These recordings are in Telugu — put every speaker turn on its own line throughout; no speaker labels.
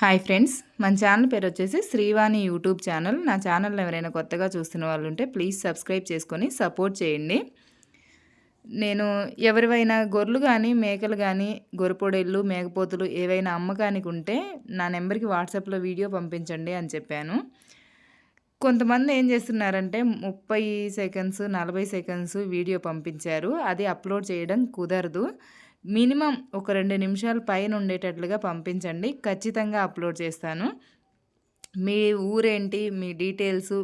హాయ్ ఫ్రెండ్స్ మన ఛానల్ పేరు వచ్చేసి శ్రీవాణి యూట్యూబ్ ఛానల్. నా ఛానల్ ఎవరైనా కొత్తగా చూస్తున్న వాళ్ళు ఉంటే ప్లీజ్ సబ్స్క్రైబ్ చేసుకొని సపోర్ట్ చేయండి. నేను ఎవరివైనా గొర్రెలు కానీ మేకలు కానీ గొర్రెపొడేళ్ళు మేకపోతులు ఏవైనా అమ్మకానికి ఉంటే నా నెంబర్కి వాట్సాప్లో వీడియో పంపించండి అని చెప్పాను. కొంతమంది ఏం చేస్తున్నారంటే ముప్పై సెకండ్స్ నలభై సెకండ్స్ వీడియో పంపించారు. అది అప్లోడ్ చేయడం కుదరదు. మినిమం ఒక రెండు నిమిషాల పైన ఉండేటట్లుగా పంపించండి. ఖచ్చితంగా అప్లోడ్ చేస్తాను. మీ ఊరేంటి మీ డీటెయిల్స్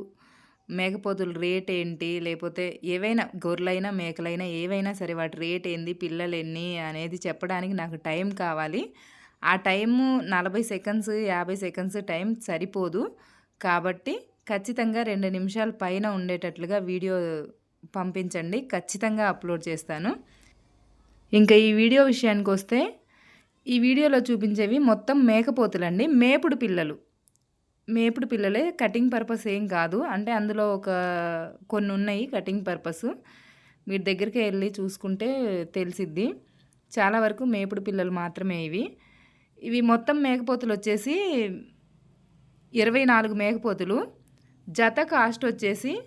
మేకపోతుల రేట్ ఏంటి లేకపోతే ఏవైనా గొర్రెలైనా మేకలైనా ఏవైనా సరే వాటి రేట్ ఏంది పిల్లలు ఎన్ని అనేది చెప్పడానికి నాకు టైం కావాలి. ఆ టైము నలభై సెకండ్స్ యాభై సెకండ్స్ టైం సరిపోదు. కాబట్టి ఖచ్చితంగా రెండు నిమిషాల పైన ఉండేటట్లుగా వీడియో పంపించండి. ఖచ్చితంగా అప్లోడ్ చేస్తాను. ఇంకా ఈ వీడియో విషయానికి వస్తే ఈ వీడియోలో చూపించేవి మొత్తం మేకపోతులండి. మేపుడు పిల్లలు. మేపుడు పిల్లలే కటింగ్ పర్పస్ ఏం కాదు. అంటే అందులో ఒక కొన్ని ఉన్నాయి కటింగ్ పర్పస్. మీరు దగ్గరికి వెళ్ళి చూసుకుంటే తెలిసిద్ది. చాలా వరకు మేపుడు పిల్లలు మాత్రమే ఇవి. ఇవి మొత్తం మేకపోతులు వచ్చేసి ఇరవై నాలుగు మేకపోతులు. జత కాస్ట్ వచ్చేసి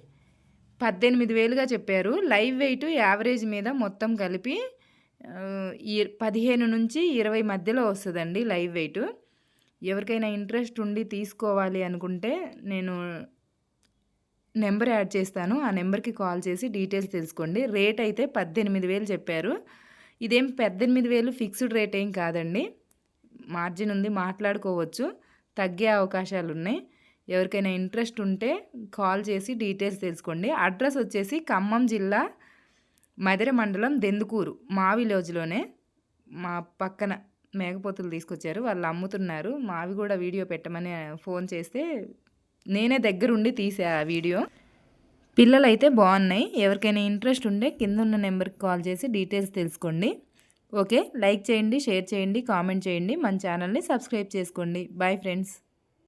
పద్దెనిమిది వేలుగా చెప్పారు. లైవ్ వెయిట్ యావరేజ్ మీద మొత్తం కలిపి పదిహేను నుంచి ఇరవై మధ్యలో వస్తుందండి లైవ్ వెయిట్. ఎవరికైనా ఇంట్రెస్ట్ ఉండి తీసుకోవాలి అనుకుంటే నేను నెంబర్ యాడ్ చేస్తాను. ఆ నెంబర్కి కాల్ చేసి డీటెయిల్స్ తెలుసుకోండి. రేట్ అయితే పద్దెనిమిది వేలు చెప్పారు. ఇదేం పద్దెనిమిది వేలు ఫిక్స్డ్ రేట్ ఏం కాదండి. మార్జిన్ ఉంది మాట్లాడుకోవచ్చు. తగ్గే అవకాశాలు ఉన్నాయి. ఎవరికైనా ఇంట్రెస్ట్ ఉంటే కాల్ చేసి డీటెయిల్స్ తెలుసుకోండి. అడ్రస్ వచ్చేసి ఖమ్మం జిల్లా మదిర మండలం దెందుకూరు మా విలేజ్లోనే మా పక్కన మేకపోతులు తీసుకొచ్చారు. వాళ్ళు అమ్ముతున్నారు. మావి కూడా వీడియో పెట్టమని ఫోన్ చేస్తే నేనే దగ్గరుండి తీసా ఆ వీడియో. పిల్లలైతే బాగున్నాయి. ఎవరికైనా ఇంట్రెస్ట్ ఉంటే కింద ఉన్న నెంబర్కి కాల్ చేసి డీటెయిల్స్ తెలుసుకోండి. ఓకే? లైక్ చేయండి షేర్ చేయండి కామెంట్ చేయండి. మన ఛానల్ని సబ్స్క్రైబ్ చేసుకోండి. Bye friends.